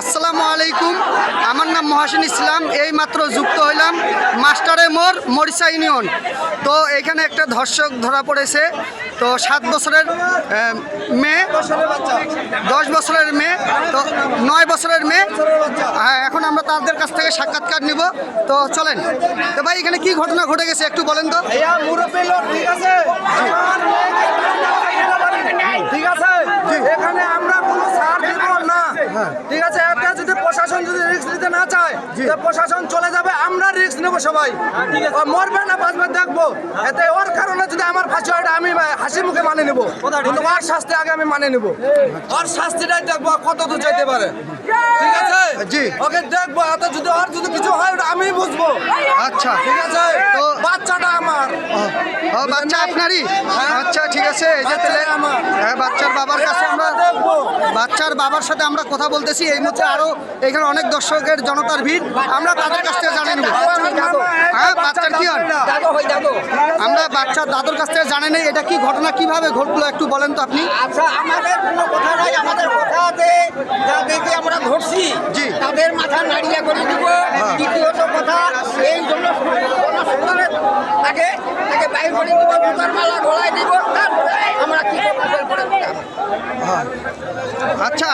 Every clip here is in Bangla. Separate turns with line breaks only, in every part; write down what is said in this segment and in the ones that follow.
আসসালামু আলাইকুম। আমার নাম মহাসিন ইসলাম এই মাত্র যুক্ত হইলাম মাস্টারে মোর মরিসা ইউনিয়ন। তো এখানে একটা ধর্ষক ধরা পড়েছে। তো সাত বছরের মেয়ে দশ বছরের মেয়ে তো নয় বছরের মেয়ে। হ্যাঁ এখন আমরা তাদের কাছ থেকে সাক্ষাৎকার নিব। তো চলেন। তো ভাই এখানে কি ঘটনা ঘটে গেছে একটু বলেন তো।
ঠিক আছে? এখানে আমরা কোনো ছাড় দিব না ঠিক আছে একটা যদি প্রশাসন যদি রিস্ক নিতে না চায় প্রশাসন চলে যাবে আমরা রিস্ক নেব সবাই। মরবে না বাঁচবে দেখব। এতে ওর কারণে যদি আমার ফাঁসি হয় আমি হাসি মুখে মানে নেব। কিন্তু ওর শাস্তি আগে আমি মানে নেব। ওর শাস্তিটাই দেখব কত দূর যেতে পারে। ঠিক আছে?
জি।
ওকে দেখব এত যদি ওর যদি কিছু হয় আমি বুঝব।
আচ্ছা।
ঠিক আছে?
তো
বাচ্চাটা আমার।
ও বাচ্চা আপনারই? আচ্ছা ঠিক আছে। এই যে তাহলে হ্যাঁ বাচ্চার বাবার কাছে আমরা বাচ্চার বাবার সাথে আমরা কথা বলতেছি। এই মুহূর্তে আরও এখানে অনেক দর্শকের জনতার ভিড়। আমরা তাদের কাছ থেকে জানিয়ে নেব। হ্যাঁ বাচ্চার কি হয়? আমরা বাচ্চার দাদুর কাছ থেকে জানে নেই। এটা কি ঘটনা কীভাবে ঘটলো একটু বলেন তো আপনি?
আচ্ছা আমাদের কোনো কথা নাই আমাদের কথা আছে যাদেরকে আমরা ধরছি
জি।
তাদের মাথা নাড়িয়ে করে দিব দ্বিতীয়ত কথা এই জন্য আগে তাকে বাইর করে দিব জুতার মালা গলায় দিব তারপরে আমরা কি করে দিলাম
আচ্ছা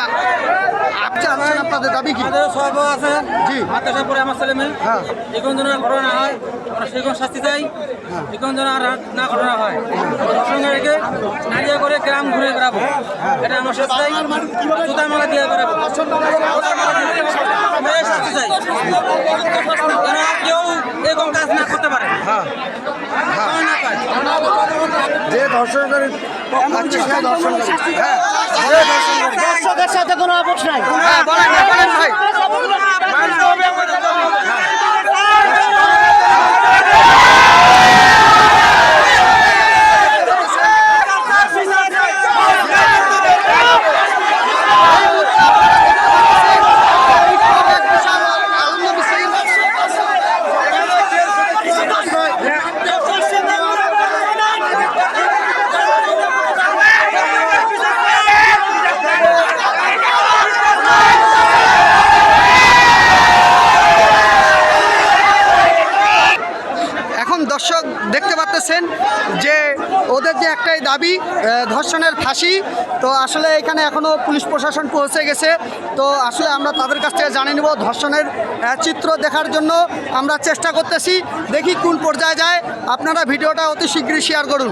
আপনি আপনাদের দাবি কি?
আমাদের সব আছে।
জি।
মাদ্রাসা পড়ে আমার ছেলে মেয়ে।
হ্যাঁ।
এখন যেন আর ঘটনা হয় আমরা সেরকম শাস্তি চাই। এখন যেন আর না ঘটনা হয়। গ্রাম ঘুরে বেড়াবো। এটা আমার শাস্তি জুতা মালা দিয়ে বেড়াবো। কেউ এরকম কাজ না করতে পারে। ভয় না পায়
যে ধর্ষণকারী
আচ্ছা হ্যাঁ
দর্শকের সাথে কোনো আপোষ নাই।
হ্যাঁ বলেন না, বলেন ভাই। দর্শক দেখতে পাচ্ছেন যে ওদের যে একটাই দাবি ধর্ষণের ফাঁসি। তো আসলে এখানে এখনও পুলিশ প্রশাসন পৌঁছে গেছে। তো আসলে আমরা তাদের কাছ থেকে জানিয়ে নেব ধর্ষণের চিত্র দেখার জন্য আমরা চেষ্টা করতেছি। দেখি কোন পর্যায়ে যায়। আপনারা ভিডিওটা অতি শীঘ্রই শেয়ার করুন।